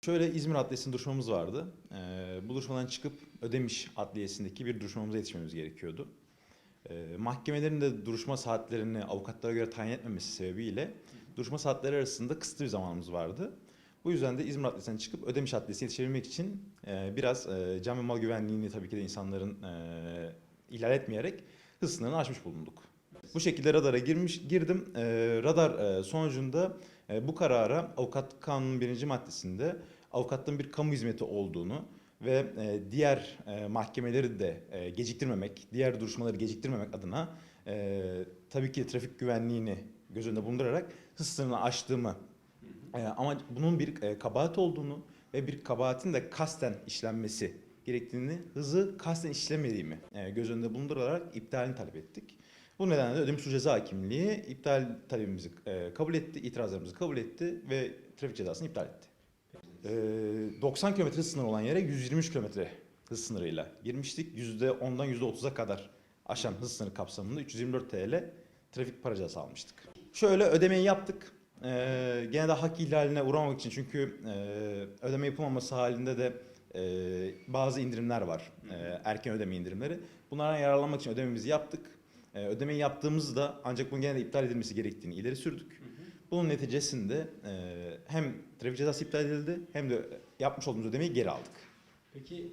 Şöyle İzmir Adliyesi'nde duruşmamız vardı. Ee, bu duruşmadan çıkıp Ödemiş Adliyesi'ndeki bir duruşmamıza yetişmemiz gerekiyordu. Ee, mahkemelerin de duruşma saatlerini avukatlara göre tayin etmemesi sebebiyle duruşma saatleri arasında kısıtlı bir zamanımız vardı. Bu yüzden de İzmir Adliyesi'nden çıkıp Ödemiş Adliyesi'ne yetişebilmek için e, biraz e, can ve mal güvenliğini tabii ki de insanların e, ihlal etmeyerek hız sınırını aşmış bulunduk. Bu şekilde radara girmiş girdim. E, radar e, sonucunda e, bu karara avukat kanunun birinci maddesinde avukatlığın bir kamu hizmeti olduğunu ve e, diğer e, mahkemeleri de e, geciktirmemek, diğer duruşmaları geciktirmemek adına e, tabii ki trafik güvenliğini göz önünde bulundurarak hız sınırını aştığımı e, ama bunun bir e, kabahat olduğunu ve bir kabahatin de kasten işlenmesi gerektiğini, hızı kasten işlemediğimi e, göz önünde bulundurarak iptalini talep ettik. Bu nedenle de Ödemiş Ceza Hakimliği iptal talebimizi e, kabul etti, itirazlarımızı kabul etti ve trafik cezasını iptal etti. E, 90 km hız sınırı olan yere 123 km hız sınırıyla girmiştik. %10'dan %30'a kadar aşan hız sınırı kapsamında 324 TL trafik para cezası almıştık. Şöyle ödemeyi yaptık. Ee, gene de hak ihlaline uğramamak için çünkü e, ödeme yapılmaması halinde de e, bazı indirimler var. E, erken ödeme indirimleri. Bunlardan yararlanmak için ödememizi yaptık. E, ödemeyi yaptığımızda ancak bunun gene de iptal edilmesi gerektiğini ileri sürdük. Bunun neticesinde e, hem trafik cezası iptal edildi hem de yapmış olduğumuz ödemeyi geri aldık. Peki